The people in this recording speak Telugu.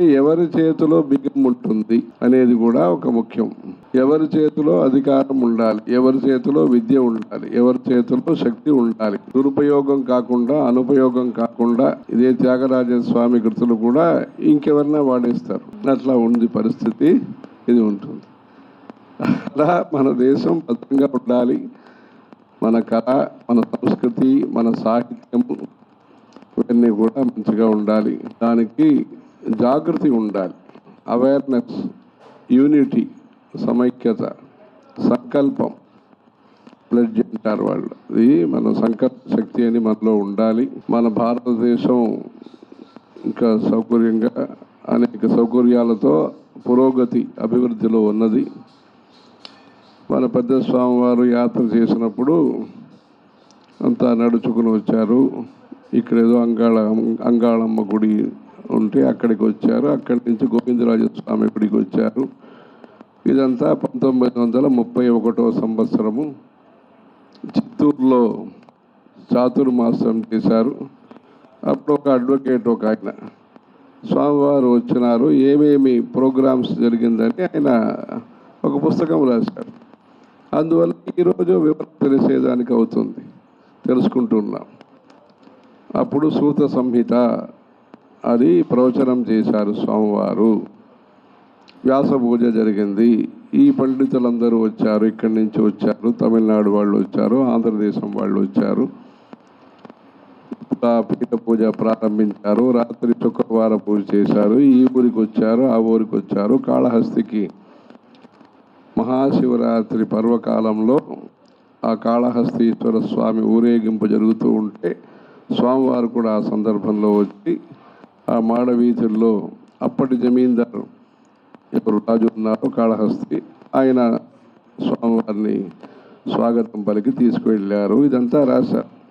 ఎవరి చేతిలో బియ్యం ఉంటుంది అనేది కూడా ఒక ముఖ్యం. ఎవరి చేతిలో అధికారం ఉండాలి ఎవరి చేతిలో విద్య ఉండాలి ఎవరి చేతిలో శక్తి ఉండాలి. దురుపయోగం కాకుండా అనుపయోగం కాకుండా ఇదే త్యాగరాజ స్వామి కృతులు కూడా ఇంకెవరన్నా వాడేస్తారు. అట్లా ఉంది పరిస్థితి ఇది ఉంటుంది. అలా మన దేశం భద్రంగా ఉండాలి. మన కళ మన సంస్కృతి మన సాహిత్యము ఇవన్నీ కూడా మంచిగా ఉండాలి. దానికి జాగృతి ఉండాలి. అవేర్నెస్ యూనిటీ సమైక్యత సంకల్పం. ప్లడ్జ్ అంటారు వాళ్ళు. ఇది మన సంకల్ప శక్తి అని మనలో ఉండాలి. మన భారతదేశం ఇంకా సౌకర్యంగా అనేక సౌకర్యాలతో పురోగతి అభివృద్ధిలో ఉన్నది. మన పెద్ద స్వామివారు యాత్ర చేసినప్పుడు అంతా నడుచుకుని వచ్చారు. ఇక్కడ ఏదో అంగాళ అంగాళమ్మ గుడి ఉంటే అక్కడికి వచ్చారు. అక్కడి నుంచి గోవిందరాజస్వామి స్వామి గుడికి వచ్చారు. ఇదంతా పంతొమ్మిది వందల ముప్పై ఒకటో సంవత్సరము. చిత్తూరులో చాతుర్మాసం చేశారు. అప్పుడు ఒక అడ్వకేట్ ఒక ఆయన. స్వామివారు వచ్చినారు. ఏమేమి ప్రోగ్రామ్స్ జరిగిందని ఆయన ఒక పుస్తకం రాశారు. అందువల్ల ఈరోజు వివరం తెలిసేదానికి అవుతుంది. తెలుసుకుంటున్నాం అప్పుడు సూత సంహిత అది ప్రవచనం చేశారు స్వామివారు. వ్యాస పూజ జరిగింది. ఈ పండితులందరూ వచ్చారు ఇక్కడి నుంచి వచ్చారు. తమిళనాడు వాళ్ళు వచ్చారు ఆంధ్రదేశం వాళ్ళు వచ్చారు. పీఠ పూజ ప్రారంభించారు రాత్రి శుక్రవార పూజ చేశారు. ఈ ఊరికి వచ్చారు ఆ ఊరికి వచ్చారు. కాళహస్తికి మహాశివరాత్రి పర్వకాలంలో ఆ కాళహస్తీశ్వర స్వామి ఊరేగింపు జరుగుతూ ఉంటే స్వామివారు కూడా ఆ సందర్భంలో వచ్చి ఆ మాడ వీధుల్లో అప్పటి జమీందారు ఎవరు రాజు ఉన్నారు కాళహస్తి ఆయన స్వామివారిని స్వాగతం పలికి తీసుకువెళ్ళారు. ఇదంతా రాశారు.